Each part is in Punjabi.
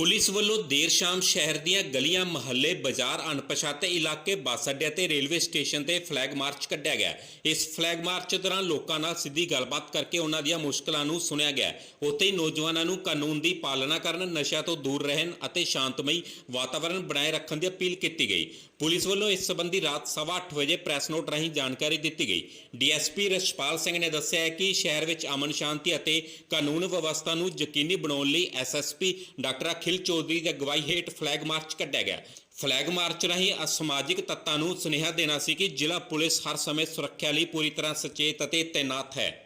ਪੁਲਿਸ ਵੱਲੋਂ ਦੇਰ ਸ਼ਾਮ ਸ਼ਹਿਰ ਦੀਆਂ ਗਲੀਆਂ, ਮੁਹੱਲੇ, ਬਾਜ਼ਾਰ, ਅਣਪਛਾਤੇ ਇਲਾਕੇ, ਬੱਸ ਅੱਡੇ ਤੇ ਰੇਲਵੇ ਸਟੇਸ਼ਨ ਤੇ ਫਲੈਗ ਮਾਰਚ ਕੱਢਿਆ ਗਿਆ। ਇਸ ਫਲੈਗ ਮਾਰਚ ਦੌਰਾਨ ਲੋਕਾਂ ਨਾਲ ਸਿੱਧੀ ਗੱਲਬਾਤ ਕਰਕੇ ਉਹਨਾਂ ਦੀਆਂ ਮੁਸ਼ਕਲਾਂ ਨੂੰ ਸੁਣਿਆ ਗਿਆ। ਉੱਥੇ ਹੀ ਨੌਜਵਾਨਾਂ ਨੂੰ ਕਾਨੂੰਨ ਦੀ ਪਾਲਣਾ ਕਰਨ, ਨਸ਼ਿਆਂ ਤੋਂ ਦੂਰ ਰਹਿਣ ਅਤੇ ਸ਼ਾਂਤਮਈ ਵਾਤਾਵਰਣ ਬਣਾਏ ਰੱਖਣ ਦੀ ਅਪੀਲ ਕੀਤੀ ਗਈ। ਪੁਲਿਸ ਵੱਲੋਂ ਇਸ ਸੰਬੰਧੀ ਰਾਤ 8:30 ਵਜੇ ਪ੍ਰੈਸ ਨੋਟ ਰਾਹੀਂ ਜਾਣਕਾਰੀ ਦਿੱਤੀ ਗਈ। ਡੀਐਸਪੀ ਰਸ਼ਪਾਲ ਸਿੰਘ ਨੇ ਦੱਸਿਆ ਕਿ ਸ਼ਹਿਰ ਵਿੱਚ ਅਮਨ ਸ਼ਾਂਤੀ ਅਤੇ ਕਾਨੂੰਨ ਵਿਵਸਥਾ ਨੂੰ ਯਕੀਨੀ ਬਣਾਉਣ ਲਈ ਐਸਐਸਪੀ ਡਾਕਟਰ ਅਖਿਲ ਚੌਧਰੀ ਦੀ ਅਗਵਾਈ ਹੇਠ ਫਲੈਗ ਮਾਰਚ ਕੱਢਿਆ ਗਿਆ। ਫਲੈਗ ਮਾਰਚ ਰਾਹੀਂ ਅਸਮਾਜਿਕ ਤੱਤਾਂ ਨੂੰ ਸੁਨੇਹਾ ਦੇਣਾ ਸੀ ਕਿ ਜ਼ਿਲ੍ਹਾ ਪੁਲਿਸ ਹਰ ਸਮੇਂ ਸੁਰੱਖਿਆ ਲਈ ਪੂਰੀ ਤਰ੍ਹਾਂ ਸਚੇਤ ਅਤੇ ਤੈਨਾਤ ਹੈ।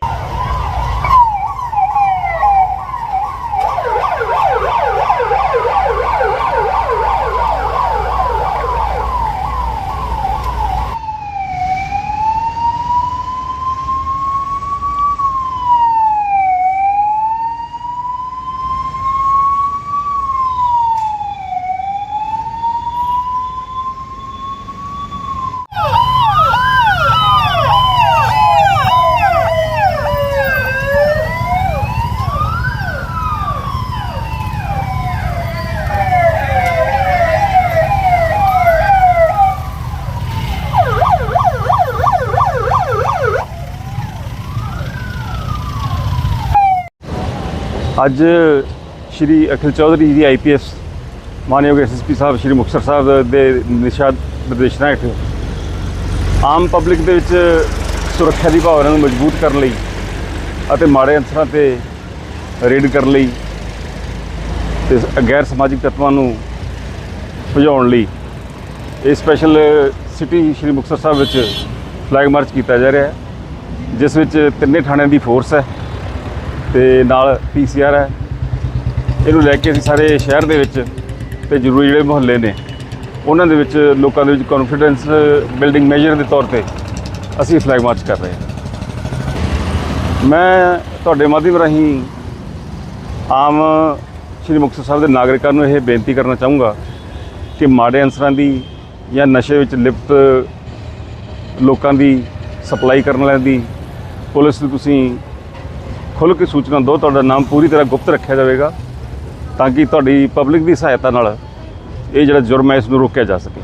ਅੱਜ ਸ਼੍ਰੀ ਅਖਿਲ ਚੌਧਰੀ ਜੀ ਆਈਪੀਐਸ ਮਾਨਯੋਗ ਐਸਐਸਪੀ ਸਾਹਿਬ ਸ਼੍ਰੀ ਮੁਕਤਸਰ ਸਾਹਿਬ ਦੇ ਨਿਸ਼ਾ ਨਿਰਦੇਸ਼ਨਾਂ ਹੇਠ ਆਮ ਪਬਲਿਕ ਦੇ ਵਿੱਚ ਸੁਰੱਖਿਆ ਦੀ ਭਾਵਨਾ ਨੂੰ ਮਜ਼ਬੂਤ ਕਰਨ ਲਈ ਅਤੇ ਮਾੜੇ ਅੰਸਰਾਂ ਤੇ ਰੇਡ ਕਰਨ ਲਈ ਤੇ ਗੈਰ ਸਮਾਜਿਕ ਤੱਤਾਂ ਨੂੰ ਭਜਾਉਣ ਲਈ ਇਹ ਸਪੈਸ਼ਲ ਸਿਟੀ ਸ਼੍ਰੀ ਮੁਕਤਸਰ ਸਾਹਿਬ ਵਿੱਚ ਫਲੈਗ ਮਾਰਚ ਕੀਤਾ ਜਾ ਰਿਹਾ ਹੈ, ਜਿਸ ਵਿੱਚ ਤਿੰਨੇ ਥਾਣਿਆਂ ਦੀ ਫੋਰਸ ਹੈ। ਤੇ ਨਾਲ ਪੀਸੀਆਰ ਹੈ। ਇਹਨੂੰ ਲੈ ਕੇ ਅਸੀਂ ਸਾਰੇ ਸ਼ਹਿਰ ਦੇ ਵਿੱਚ ਤੇ ਜ਼ਰੂਰੀ ਜਿਹੜੇ ਮੁਹੱਲੇ ਨੇ, ਉਹਨਾਂ ਦੇ ਵਿੱਚ ਲੋਕਾਂ ਦੇ ਵਿੱਚ ਕੌਨਫੀਡੈਂਸ ਬਿਲਡਿੰਗ ਮੈਜਰ ਦੇ ਤੌਰ ਤੇ ਅਸੀਂ ਫਲੈਗ ਮਾਰਚ ਕਰ ਰਹੇ ਹਾਂ। ਮੈਂ ਤੁਹਾਡੇ ਮਾਧਿਅਮ ਰਾਹੀਂ ਆਮ ਸ਼੍ਰੀ ਮੁਕਤਸਰ ਸਾਹਿਬ ਦੇ ਨਾਗਰਿਕਾਂ ਨੂੰ ਇਹ ਬੇਨਤੀ ਕਰਨਾ ਚਾਹੂੰਗਾ ਕਿ ਮਾੜੇ ਅਨਸਰਾਂ ਦੀ ਜਾਂ ਨਸ਼ੇ ਵਿੱਚ ਲਿਪਤ ਲੋਕਾਂ ਦੀ ਸਪਲਾਈ ਕਰਨ ਵਾਲਿਆਂ ਦੀ, ਪੁਲਿਸ ਨੂੰ ਤੁਸੀਂ ਖੁੱਲ੍ਹ ਕੇ ਸੂਚਨਾ ਦਿਓ, ਤੁਹਾਡਾ ਨਾਮ ਪੂਰੀ ਤਰ੍ਹਾਂ ਗੁਪਤ ਰੱਖਿਆ ਜਾਵੇਗਾ ਤਾਂ ਕਿ ਤੁਹਾਡੀ ਪਬਲਿਕ ਦੀ ਸਹਾਇਤਾ ਨਾਲ ਇਹ ਜਿਹੜਾ ਜੁਰਮ ਹੈ, ਇਸ ਨੂੰ ਰੋਕਿਆ ਜਾ ਸਕੇ।